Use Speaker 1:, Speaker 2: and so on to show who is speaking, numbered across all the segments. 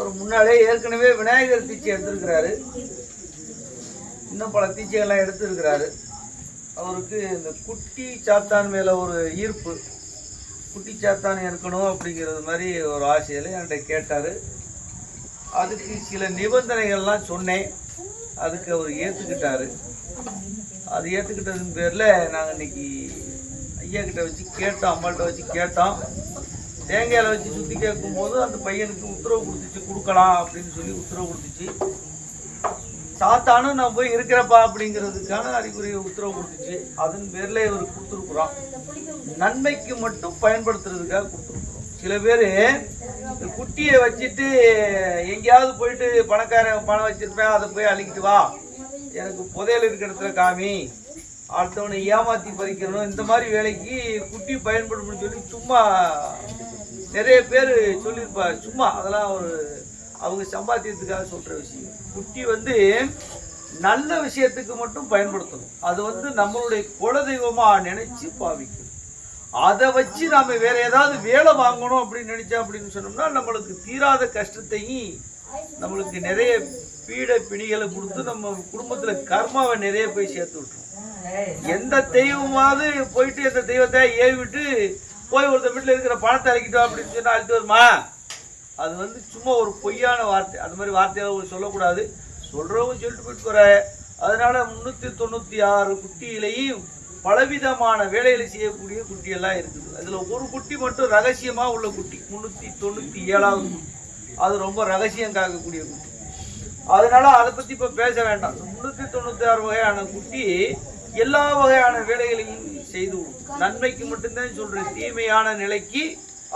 Speaker 1: அவர் முன்னாலே ஏற்கனவே விநாயகர் தீட்சை எடுத்திருக்கிறாரு. இன்னும் பல தீட்சைகள்லாம் எடுத்திருக்கிறாரு. அவருக்கு இந்த குட்டி சாத்தான் மேலே ஒரு ஈர்ப்பு. குட்டி சாத்தான் இருக்கணும் அப்படிங்கிறது மாதிரி ஒரு ஆசையில் என்கிட்ட கேட்டார். அதுக்கு சில நிபந்தனைகள்லாம் சொன்னேன். அதுக்கு அவர் ஏற்றுக்கிட்டாரு அது ஏற்றுக்கிட்டதன் பேரில் நாங்கள் இன்றைக்கி ஐயா கிட்ட வச்சு கேட்டோம் அம்மாட்ட வச்சு கேட்டோம். தேங்காயில் வச்சு சுற்றி கேட்கும்போது அந்த பையனுக்கு உத்தரவு கொடுத்துச்சு கொடுக்கலாம் அப்படின்னு சொல்லி உத்தரவு கொடுத்துச்சு. சாத்தானும் நான் போய் இருக்கிறப்பா அப்படிங்கிறதுக்கான அறிகுறியை உத்தரவு கொடுத்துச்சு. அதன் பேரில் இவர் கொடுத்துருக்குறோம் நன்மைக்கு மட்டும் பயன்படுத்துறதுக்காக கொடுத்துருக்குறோம் சில பேர் குட்டியை வச்சுட்டு எங்கேயாவது போயிட்டு பணக்காரன் பணம் வச்சுருப்பேன் அதை போய் அழிக்கிட்டு வா. எனக்கு புதையல் இருக்கிற இடத்துல காமி. அடுத்தவனை ஏமாற்றி பறிக்கணும். இந்த மாதிரி வேலைக்கு குட்டி பயன்படும்னு சொல்லி சும்மா நிறைய பேர் சொல்லியிருப்பார் சும்மா அதெல்லாம் ஒரு அவங்க சம்பாத்தியத்துக்காக சொல்கிற விஷயம். குட்டி வந்து நல்ல விஷயத்துக்கு மட்டும் பயன்படுத்தணும். அது வந்து நம்மளுடைய குலதெய்வமாக நினச்சி பாவிக்கணும். அதை வச்சு நாம் வேற ஏதாவது வேலை வாங்கணும் அப்படின்னு நினச்சா அப்படின்னு சொன்னோம்னா நம்மளுக்கு தீராத கஷ்டத்தையும் நம்மளுக்கு நிறைய பீட பிணிகளை கொடுத்து நம்ம குடும்பத்தில் கர்மாவை நிறைய போய் சேர்த்து விட்டுரும். எந்த தெய்வமாவது போயிட்டு எந்த தெய்வத்தை ஏவி விட்டு போய் ஒருத்தர் வீட்டில் இருக்கிற பணத்தை அழைக்கிட்டோம் அப்படின்னு சொன்னா அழைத்து வருமா? அது வந்து சும்மா ஒரு பொய்யான வார்த்தை. அது மாதிரி வார்த்தையை சொல்லக்கூடாது. சொல்கிறவங்க சொல்லிட்டு போயிட்டு போற. அதனால முந்நூற்றி தொண்ணூற்றி ஆறு குட்டியிலையும் பலவிதமான வேலைகளை செய்யக்கூடிய குட்டியெல்லாம் இருக்குது. அதில் ஒரு குட்டி மட்டும் ரகசியமாக உள்ள குட்டி. முந்நூற்றி தொண்ணூற்றி ஏழாவது குட்டி. அது ரொம்ப ரகசியம் காக்கக்கூடிய குட்டி. அதனால் அதை பற்றி இப்போ பேச வேண்டாம். முந்நூற்றி தொண்ணூற்றி ஆறு வகையான குட்டி எல்லா வகையான வேலைகளையும் செய்து நன்மைக்கு மட்டும்தான் சொல்றேன். தீமையான நிலைக்கு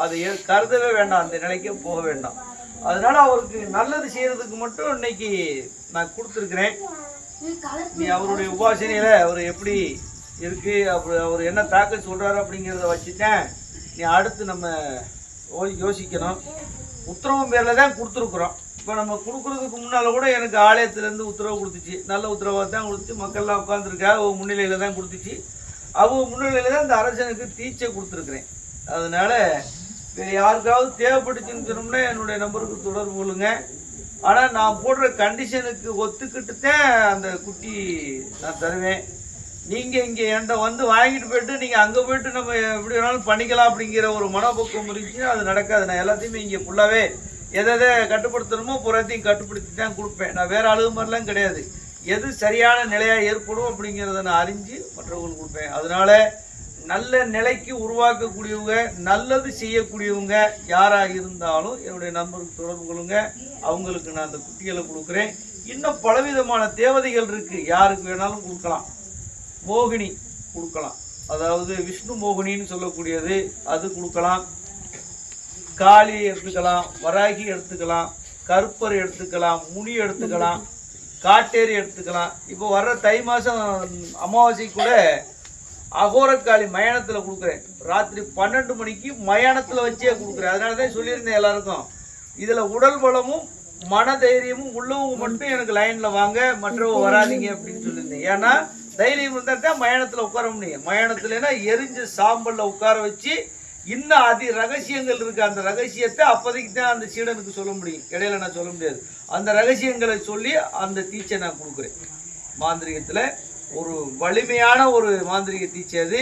Speaker 1: அதை கருதவே வேண்டாம். அந்த நிலைக்கே போக வேண்டாம். அதனால அவருக்கு நல்லது செய்யறதுக்கு மட்டும் இன்னைக்கு நான் கொடுத்துருக்கிறேன். நீ அவருடைய உபாசனையில அவர் எப்படி இருக்கு அப்படி அவர் என்ன தாக்க சொல்றாரு அப்படிங்கிறத வச்சுட்டேன் நீ அடுத்து நம்ம யோசிக்கணும். உத்தரவு பேரில் தான் கொடுத்துருக்குறோம். இப்போ நம்ம கொடுக்குறதுக்கு முன்னால் கூட எனக்கு ஆலயத்துலேருந்து உத்தரவு கொடுத்துச்சு. நல்ல உத்தரவாக தான் கொடுத்துச்சு மக்கள்லாம் உட்காந்துருக்கா முன்னிலையில் தான் கொடுத்துச்சு. அவங்க முன்னிலையில் தான் இந்த அரசனுக்கு தீட்சை கொடுத்துருக்குறேன். அதனால வேறு யாருக்காவது தேவைப்பட்டுச்சுன்னு சொன்னோம்னா என்னுடைய நம்பருக்கு தொடர்பு கொள்ளுங்க. ஆனால் நான் போடுற கண்டிஷனுக்கு ஒத்துக்கிட்டு தான் அந்த குட்டி நான் தருவேன். நீங்கள் இங்கே என்கிட்ட வந்து வாங்கிட்டு போயிட்டு நீங்கள் அங்கே போயிட்டு நம்ம எப்படி வேணாலும் பண்ணிக்கலாம் அப்படிங்கிற ஒரு மனப்பக்குவம் இருந்துச்சுன்னா அது நடக்காது. நான் எல்லாத்தையுமே இங்கே ஃபுல்லாகவே எதை எதை கட்டுப்படுத்தணுமோ புறத்தையும் கட்டுப்படுத்தி தான் கொடுப்பேன். நான் வேறு அழுகு மாதிரிலாம் கிடையாது. எது சரியான நிலையாக ஏற்படும் அப்படிங்கிறத நான் அறிஞ்சு மற்றவங்களுக்கு கொடுப்பேன். அதனால் நல்ல நிலைக்கு உருவாக்கக்கூடியவங்க நல்லது செய்யக்கூடியவங்க யாராக இருந்தாலும் என்னுடைய நண்பருக்கு தொடர்பு கொள்ளுங்க. அவங்களுக்கு நான் அந்த குட்டிகளை கொடுக்குறேன். இன்னும் பலவிதமான தேவதைகள் இருக்குது யாருக்கு வேணாலும் கொடுக்கலாம். மோகினி கொடுக்கலாம். அதாவது விஷ்ணு மோகினின்னு சொல்லக்கூடியது அது கொடுக்கலாம். காளி எடுத்துக்கலாம் வராகி எடுத்துக்கலாம் கருப்பர் எடுத்துக்கலாம் முனி எடுத்துக்கலாம் காட்டேரி எடுத்துக்கலாம். இப்போ வர்ற தை மாதம் அமாவாசை கூட அகோரக்காளி மயானத்தில் கொடுக்குறேன். ராத்திரி பன்னெண்டு மணிக்கு மயானத்தில் வச்சே கொடுக்குறேன். அதனால தான் சொல்லியிருந்தேன் எல்லாருக்கும். இதில் உடல் பலமும் மன தைரியமும் உள்ளவங்க மட்டும் எனக்கு லைனில் வாங்க மற்றவங்க வராதீங்க அப்படின்னு சொல்லியிருந்தேன். ஏன்னா தைரியம் இருந்தால் தான் மயானத்தில் உட்கார முடியும். மயானத்துலனா எரிஞ்ச சாம்பலில் உட்கார வச்சு இன்னும் அதி ரகசியங்கள் இருக்கு. அந்த ரகசியத்தை அப்போதைக்கு தான் அந்த சீடனுக்கு சொல்ல முடியும். இடையில நான் சொல்ல முடியாது. அந்த ரகசியங்களை சொல்லி அந்த தீட்சை நான் கொடுக்குறேன். மாந்திரிகத்தில் ஒரு வலிமையான ஒரு மாந்திரிக தீட்சை அது.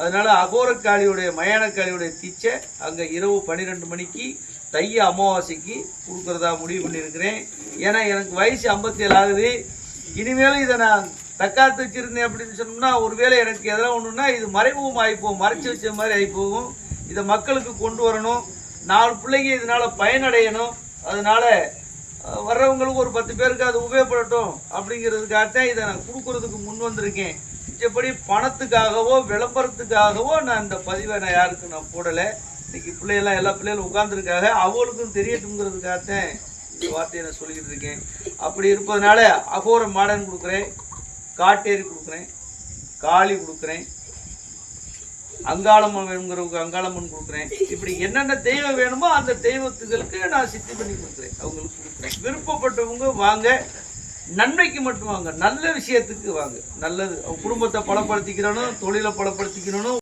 Speaker 1: அதனால அகோரக்காளியுடைய மயானக்காளியுடைய தீட்சை அங்கே இரவு பன்னிரெண்டு மணிக்கு தைய அமாவாசைக்கு கொடுக்குறதா முடிவு பண்ணியிருக்கிறேன். ஏன்னா எனக்கு வயசு ஐம்பத்தி ஏழு ஆகுது. இனிமேலும் இதை நான் தக்காத்து வச்சிருந்தேன் அப்படின்னு சொன்னோம்னா ஒருவேளை எனக்கு எதனா ஒன்றுன்னா இது மறைமுகம் ஆகிப்போம் மறைச்சி வச்ச மாதிரி ஆகிப்போகும் இதை மக்களுக்கு கொண்டு வரணும். நாலு பிள்ளைங்க இதனால் பயனடையணும். அதனால் வர்றவங்களுக்கு ஒரு பத்து பேருக்கு அது உபயோகப்படட்டும் அப்படிங்கிறதுக்காகத்தான் இதை நான் கொடுக்கறதுக்கு முன் வந்திருக்கேன். மிச்சப்படி பணத்துக்காகவோ விளம்பரத்துக்காகவோ நான் இந்த பதிவை நான் யாருக்கும் நான் போடலை. இன்றைக்கி பிள்ளைகள்லாம் எல்லா பிள்ளைகளும் உட்காந்துருக்காங்க அவங்களுக்கும் தெரியட்டுங்கிறதுக்காகத்தான் இந்த வார்த்தையை நான் சொல்லிக்கிட்டு இருக்கேன். அப்படி இருப்பதனால அகோர மாடன் கொடுக்குறேன் காட்டேரி கொடுக்குறேன் காளி கொடுக்குறேன். அங்காளம்மன் வேணுங்கிறவங்க அங்காளம்மன் கொடுக்குறேன். இப்படி என்னென்ன தெய்வம் வேணுமோ அந்த தெய்வத்துகளுக்கு நான் சித்தி பண்ணி கொடுக்குறேன். அவங்களுக்கு கொடுக்குறேன். விருப்பப்பட்டவங்க வாங்க. நன்மைக்கு மட்டும் வாங்க. நல்ல விஷயத்துக்கு வாங்க. நல்லது. அவங்க குடும்பத்தை பலப்படுத்திக்கிறனும் தொழிலை பலப்படுத்திக்கிறனும்